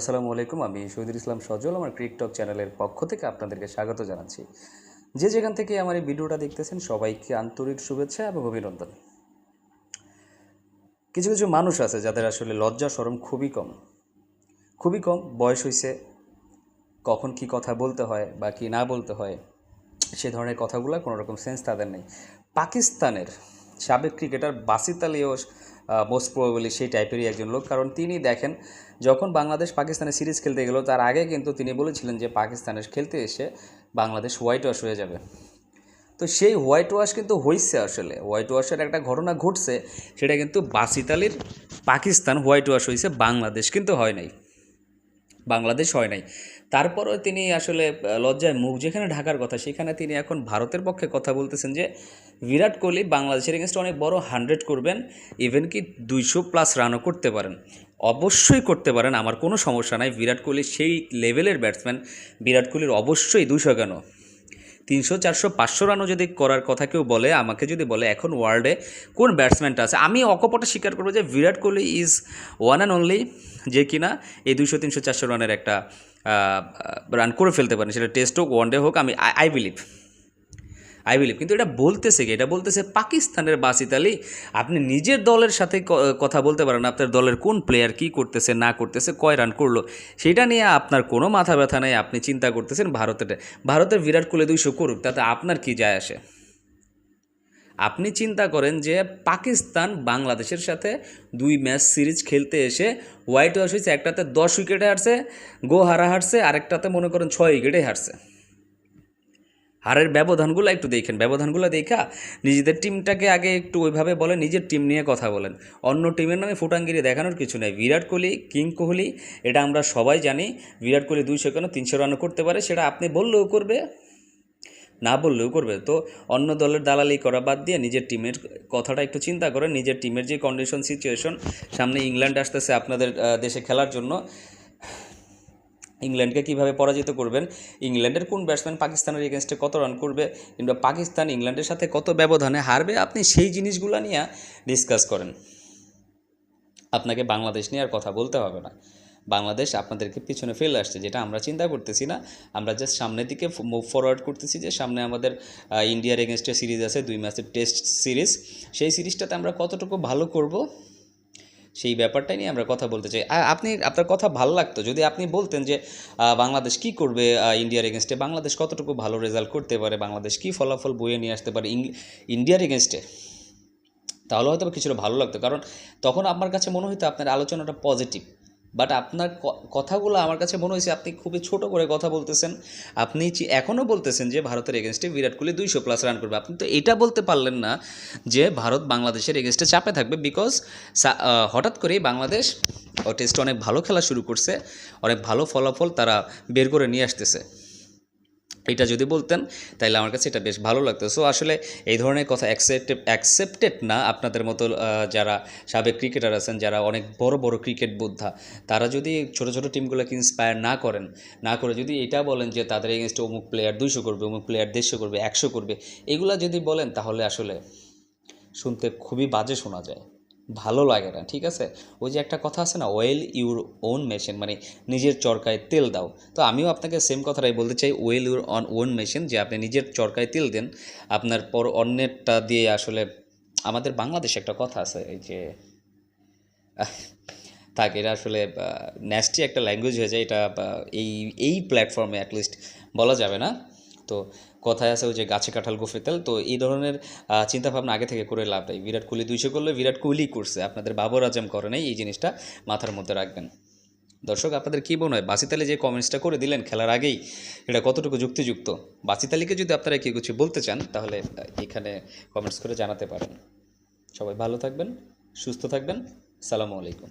আসসালামু আলাইকুম। আমি শহীদুল ইসলাম সজল, আমার ক্রিকটক চ্যানেলের পক্ষ থেকে আপনাদেরকে স্বাগত জানাচ্ছি। যে যেখান থেকে আমার এই ভিডিওটা দেখতেছেন, সবাইকে আন্তরিক শুভেচ্ছা এবং অভিনন্দন। কিছু কিছু মানুষ আছে যাদের আসলে লজ্জা সরম খুবই কম। খুবই কম, বয়স হয়েছে কখন কি কথা বলতে হয় বা কি না বলতে হয়, সে ধরনের কথাগুলো কোনো রকম সেন্স তাদের নেই। পাকিস্তানের সাবেক ক্রিকেটার বাসিত আলীও মোস্ট প্রবাবলি সেই টাইপেরই একজন লোক। কারণ তিনি দেখেন, যখন বাংলাদেশ পাকিস্তানের সিরিজ খেলতে গেল, তার আগে কিন্তু তিনি বলেছিলেন যে পাকিস্তানের খেলতে এসে বাংলাদেশ হোয়াইট ওয়াশ হয়ে যাবে। তো সেই হোয়াইট ওয়াশ কিন্তু হয়েছে আসলে। হোয়াইট ওয়াশের একটা ঘটনা ঘটছে, সেটা কিন্তু বাসিত আলীর পাকিস্তান হোয়াইট ওয়াশ হয়েছে বাংলাদেশ কিন্তু হয় নাই। বাংলাদেশ হয় নাই। তারপরও তিনি আসলে লজ্জায় মুখ যেখানে ঢাকার কথা, সেখানে তিনি এখন ভারতের পক্ষে কথা বলতেছেন যে, বিরাট কোহলি বাংলাদেশের এগেনস্টে অনেক বড় হান্ড্রেড করবেন ইভেন কি দুইশো প্লাস রানও করতে পারেন। অবশ্যই করতে পারেন, আমার কোনো সমস্যা নাই। বিরাট কোহলি সেই লেভেলের ব্যাটসম্যান বিরাট কোহলির অবশ্যই দুশো কেন? তিনশো চারশো পাঁচশো রানও যদি করার কথা কেউ বলে, আমাকে যদি বলে এখন ওয়ার্ল্ডে কোন ব্যাটসম্যানটা আছে, আমি অকপটে স্বীকার করব যে Virat Kohli is one and only যে কিনা এই দুশো তিনশো চারশো রানের একটা রান করে ফেলতে পারেন। সেটা টেস্ট হোক ওয়ান ডে হোক, আমি আই বিলিভ আই বিলিভ কিন্তু এটা বলতেছে কি এটা বলতেছে পাকিস্তানের বাসিত আলী আপনি নিজের দলের সাথে কথা বলতে পারেন আপনার দলের কোন প্লেয়ার কি করতেছে, না করতেছে, কয় রান করল, সেটা নিয়ে আপনার কোনো মাথা ব্যথা নেই, আপনি চিন্তা করতেছেন ভারতের। ভারতের বিরাট কোহলি দুইশো করুক, তাতে আপনার কি যায় আসে? আপনি চিন্তা করেন যে পাকিস্তান বাংলাদেশের সাথে দুই ম্যাচ সিরিজ খেলতে এসে হোয়াইট ওয়াশ হয়েছে, একটাতে দশ উইকেটে হারছে গো হারা হারছে, আরেকটাতে মনে করেন ছয় উইকেটে হারছে। হারের ব্যবধানগুলো একটু দেখেন। ব্যবধানগুলো দেখা, নিজেদের টিমটাকে আগে একটু ওইভাবে বলেন, নিজের টিম নিয়ে কথা বলেন। অন্য টিমের নামে ফুটাঙ্গিরি দেখানোর কিছু নেই। বিরাট কোহলি, কিং কোহলি, এটা আমরা সবাই জানি। বিরাট কোহলি দুইশো কেন তিনশো রানও করতে পারে, সেটা আপনি বললেও করবে, না বললেও করবে। তো অন্য দলের দালালি করা বাদ দিয়ে নিজের টিমের কথাটা একটু চিন্তা করেন। নিজের টিমের যে কন্ডিশন সিচুয়েশন সামনে ইংল্যান্ড আসতেছে আপনাদের দেশে খেলার জন্য। ইংল্যান্ডকে কীভাবে পরাজিত করবেন? ইংল্যান্ডের কোন ব্যাটসম্যান পাকিস্তানের এগেনস্টে কত রান করবে? কিংবা পাকিস্তান ইংল্যান্ডের সাথে কত ব্যবধানে হারবে? আপনি সেই জিনিসগুলো নিয়ে ডিসকাস করেন। আপনাকে বাংলাদেশ নিয়ে আর কথা বলতে হবে না। বাংলাদেশ আপনাদেরকে পিছনে ফেলে আসছে, যেটা আমরা চিন্তা করতেছি না। আমরা জাস্ট সামনের দিকে মুভ ফরওয়ার্ড করতেছি যে সামনে আমাদের ইন্ডিয়ার এগেনস্টে সিরিজ আছে, দুই ম্যাচের টেস্ট সিরিজ সেই সিরিজটাতে আমরা কতটুকু ভালো করব? সেই ব্যাপারটাই নিয়ে আমরা কথা বলতে চাই। আপনি, আপনার কথা ভালো লাগতো। যদি আপনি বলতেন যে বাংলাদেশ কি করবে ইন্ডিয়ার এগেনস্টে বাংলাদেশ কতটুকু ভালো রেজাল্ট করতে পারে? বাংলাদেশ কি ফলাফল বয়ে নিয়ে আসতে পারে ইন্ডিয়ার এগেনস্টে তাহলে হয়তো কিছুটা ভালো লাগতো। কারণ তখন আমার কাছে মনে হইতো আপনার আলোচনাটা পজিটিভ বাট আপনার কথাগুলো আমার কাছে মনে হয়েছে আপনি খুবই ছোট করে কথা বলতেছেন। আপনি এখনও বলতেছেন যে ভারতের এগেনস্টে বিরাট কোহলি দুইশো প্লাস রান করবে। আপনি তো এটা বলতে পারলেন না যে ভারত বাংলাদেশের এগেনস্টে চাপে থাকবে বিকজ হঠাৎ করেই বাংলাদেশ টেস্টে অনেক ভালো খেলা শুরু করছে, অনেক ভালো ফলাফল তারা বের করে নিয়ে আসতেছে। এটা যদি বলতেন তাহলে আমার কাছে এটা বেশ ভালো লাগতো। সো আসলে এই ধরনের কথা অ্যাকসেপ্টেড অ্যাকসেপ্টেড না আপনাদের মতো যারা সাবেক ক্রিকেটার আছেন, যারা অনেক বড় বড় ক্রিকেট বোদ্ধা, তারা যদি ছোট ছোট টিমগুলোকে ইন্সপায়ার না করেন, না করে যদি এটা বলেন যে তাদের এগেনস্টে অমুক প্লেয়ার দুইশো করবে, অমুক প্লেয়ার দেড়শো করবে, একশো করবে, এগুলা যদি বলেন, তাহলে আসলে শুনতে খুবই বাজে শোনা যায়। ভালো লাগে না, ঠিক আছে? ওই যে একটা কথা আছে না ওয়েল ইউর ওন মেশিন মানে নিজের চরকায় তেল দাও। তো আমিও আপনাকে সেম কথাটাই বলতে চাই well your on own machine যে আপনি নিজের চরকায় তেল দেন, আপনার পর অন্যেরটা দিয়ে আসলে আমাদের বাংলাদেশে একটা কথা আছে, এই যে থাক এটা আসলে ন্যাস্টি একটা ল্যাঙ্গুয়েজ হয়ে যায়, এটা এই এই প্ল্যাটফর্মে অ্যাটলিস্ট বলা যাবে না। তো কথায় আছে ওই যে গাছে কাঁঠাল গোফে তেল, তো এই ধরনের চিন্তাভাবনা আগে থেকে করে লাভ নেই। বিরাট কোহলি দুইশো করলে বিরাট কোহলি করছে। আপনাদের বাবর আজম করে নাই, এই জিনিসটা মাথার মধ্যে রাখবেন। দর্শক, আপনাদের কী মনে হয়? বাসিত আলী যে কমেন্টসটা করে দিলেন খেলার আগেই, এটা কতটুকু যুক্তিযুক্ত? বাসিতালিকে যদি আপনারা কি কিছু বলতে চান, তাহলে এখানে কমেন্টস করে জানাতে পারেন। সবাই ভালো থাকবেন, সুস্থ থাকবেন। সালামু আলাইকুম।